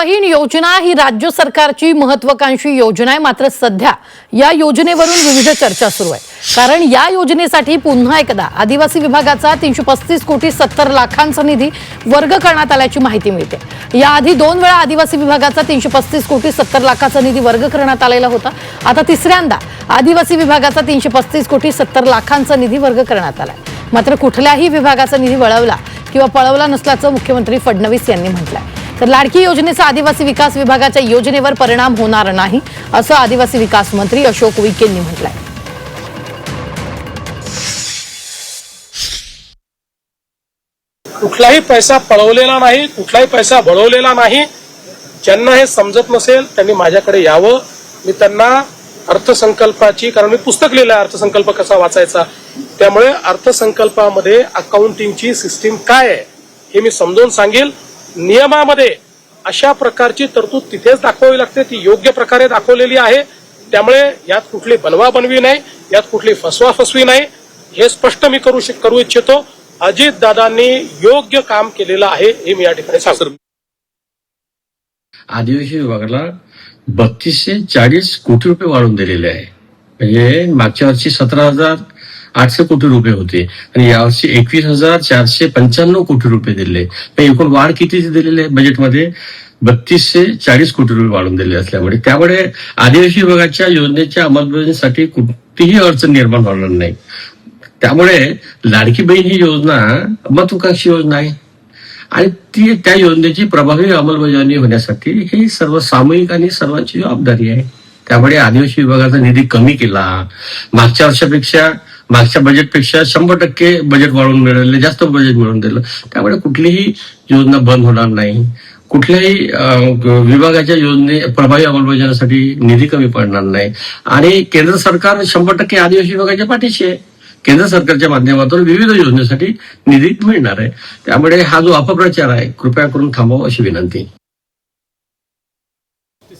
बहीण योजना ही राज्य सरकारची महत्वाकांक्षी योजना आहे. मात्र सध्या या योजनेवरून विविध चर्चा सुरू आहे. कारण या योजनेसाठी पुन्हा एकदा आदिवासी विभागाचा तीनशे पस्तीस कोटी सत्तर लाखांचा निधी वर्ग करण्यात आल्याची माहिती मिळते. याआधी दोन वेळा आदिवासी विभागाचा तीनशे पस्तीस कोटी सत्तर लाखाचा निधी वर्ग करण्यात आलेला होता. आता तिसऱ्यांदा आदिवासी विभागाचा तीनशे पस्तीस कोटी सत्तर लाखांचा निधी वर्ग करण्यात आलाय. मात्र कुठल्याही विभागाचा निधी वळवला किंवा पळवला नसल्याचं मुख्यमंत्री फडणवीस यांनी म्हटलं आहे तर लाडकी योजनेचा आदिवासी विकास विभागाच्या योजनेवर परिणाम होणार नाही असं आदिवासी विकास मंत्री अशोक उईकेंनी म्हटलंय. कुठलाही पैसा पळवलेला नाही कुठलाही पैसा बळवलेला नाही ज्यांना हे समजत नसेल त्यांनी माझ्याकडे यावं. मी त्यांना अर्थसंकल्पाची कारण मी पुस्तक लिहिलं आहे अर्थसंकल्प कसा वाचायचा? त्यामुळे अर्थसंकल्पामध्ये अकाउंटिंगची सिस्टीम काय आहे हे मी समजावून सांगेल. नियमामध्ये अशा प्रकारची तरतूद तिथेच दाखवावी लागते ती योग्य प्रकारे दाखवलेली आहे. त्यामुळे यात कुठली बनवा बनवी नाही यात कुठली फसवा फसवी नाही. हे स्पष्ट मी करू करू इच्छितो. अजित दादांनी योग्य काम केलेलं आहे हे मी या ठिकाणी सांगतो. आदिवासी विभागाला बत्तीसशे चाळीस कोटी रुपये वाढून दिलेले आहे. म्हणजे मागच्या वर्षी सतरा हजार आठशे कोटी रुपये होते. आणि यावर्षी एकवीस हजार चारशे पंच्याण्णव कोटी रुपये दिले. एकूण वाढ किती दिलेली आहे? बजेटमध्ये बत्तीसशे चाळीस कोटी रुपये वाढून दिले असल्यामुळे. त्यामुळे आदिवासी विभागाच्या योजनेच्या अंमलबजावणीसाठी कुठलीही अडचण निर्माण होणार नाही. त्यामुळे लाडकी बहीण ही योजना महत्वाकांक्षी योजना आहे. आणि ती त्या योजनेची प्रभावी अंमलबजावणी होण्यासाठी ही सर्व सामूहिक आणि सर्वांची जबाबदारी आहे. त्यामुळे आदिवासी विभागाचा निधी कमी केला. मागच्या वर्षापेक्षा मागच्या बजेटपेक्षा शंभर टक्के बजेट वाढवून मिळाले जास्त बजेट मिळवून दिलं त्यामुळे कुठलीही योजना बंद होणार नाही. कुठल्याही विभागाच्या योजने प्रभावी अंमलबजावणीसाठी निधी कमी पडणार नाही. आणि केंद्र सरकार शंभर टक्के आदिवासी विभागाच्या पाठीशी आहे. केंद्र सरकारच्या माध्यमातून विविध योजनेसाठी निधी मिळणार आहे. त्यामुळे हा जो अपप्रचार आहे कृपया करून थांबवा अशी विनंती.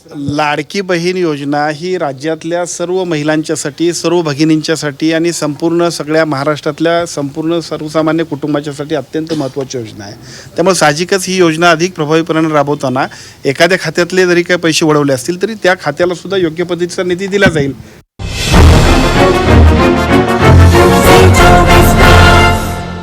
लाडकी बहीण योजना ही राज्यातल्या सर्व महिलांच्यासाठी सर्व भगिनींच्यासाठी आणि संपूर्ण सगळ्या महाराष्ट्रातल्या संपूर्ण सर्वसामान्य कुटुंबाच्यासाठी अत्यंत महत्त्वाची योजना आहे. त्यामुळे साहजिकच ही योजना अधिक प्रभावीपणे राबवताना एखाद्या खात्यातले जरी काही पैसे वळवले असतील तरी त्या खात्यालासुद्धा योग्य पद्धतीचा निधी दिला जाईल.